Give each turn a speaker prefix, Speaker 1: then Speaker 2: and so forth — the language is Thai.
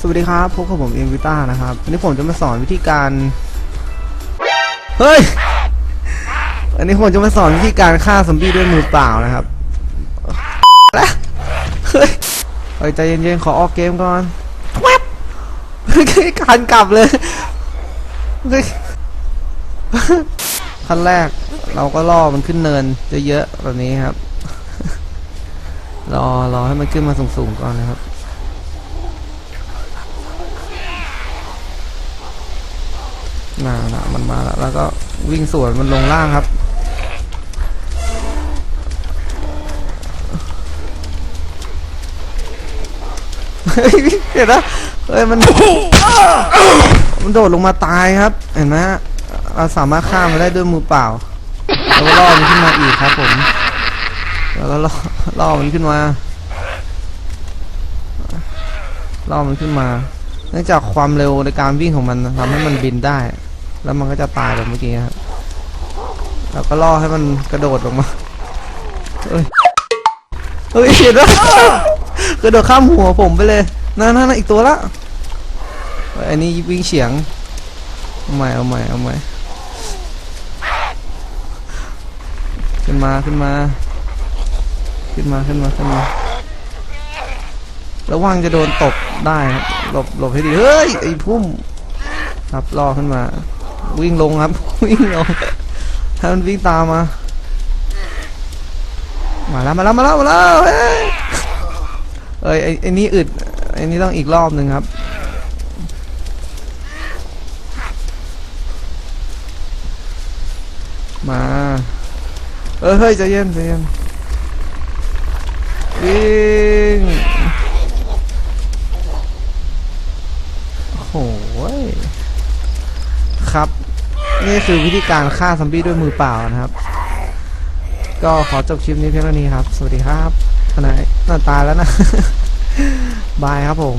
Speaker 1: สวัสดีครับพบกับผมเอ็มวิต้านะครับวันนี้ผมจะมาสอนวิธีการ เฮ้ย อันนี้ผมจะมาสอนวิธีการฆ่าซอมบี้ด้วยมือเปล่านะครับแล้วเฮ้ยเฮ้ยใจเย็นๆขอออกเกมก่อนแวบการกลับเลยเฮ้ยขั้นแรกเราก็ล่อมันขึ้นเนินเยอะๆแบบนี้ครับ รอรอให้มันขึ้นมาสูงๆก่อนนะครับ น่านะมันมาแล้วแล้วก็วิ่งสวนมันลงล่างครับเฮ้ยเห็นนะเฮ้ยมันมันโดดลงมาตายครับ เห็นไหมเราสามารถฆ่ามันได้ด้วยมือเปล่าแล้วก็ล่อมันขึ้นมาอีกครับ ผม แล้วก็ล่อล่อมันขึ้นมาล่อมันขึ้นมา เนื่องจากความเร็วในการวิ่งของมันทำให้มันบินได้ แล้วมันก็จะตายแบบเมื่อกี้ครับแล้วก็ล่อให้มันกระโดดลงมาเฮ้ยเฮ้ยเห็นปะกระโดดข้ามหัวผมไปเลยนั่นนั่นอีกตัวละอันนี้วิ่งเฉียงเอาใหม่เอาใหม่เอาใหม่ขึ้นมาขึ้นมา ขึ้นมาขึ้นมาขึ้นมาระวังจะโดนตบได้ครับหลบหลบให้ดีเฮ้ยไอ้พุ่มครับล่อขึ้นมา วิ่งลงครับ วิ่งลงถ้ามันวิ่งตามมา มาแล้วมาแล้วมาแล้วมาแล้วเอ้ยไอไอ้นี่อึดไอ้นี่ต้องอีกรอบหนึ่งครับมา เออเฮ้ยใจเย็นใจเย็นวิ่ง โอ้โหย ครับ นี่คือวิธีการฆ่าซอมบี้ด้วยมือเปล่านะครับ ก็ขอจบคลิปนี้เพียงเท่านี้ครับ สวัสดีครับทนายน่าตาแล้วนะ บายครับผม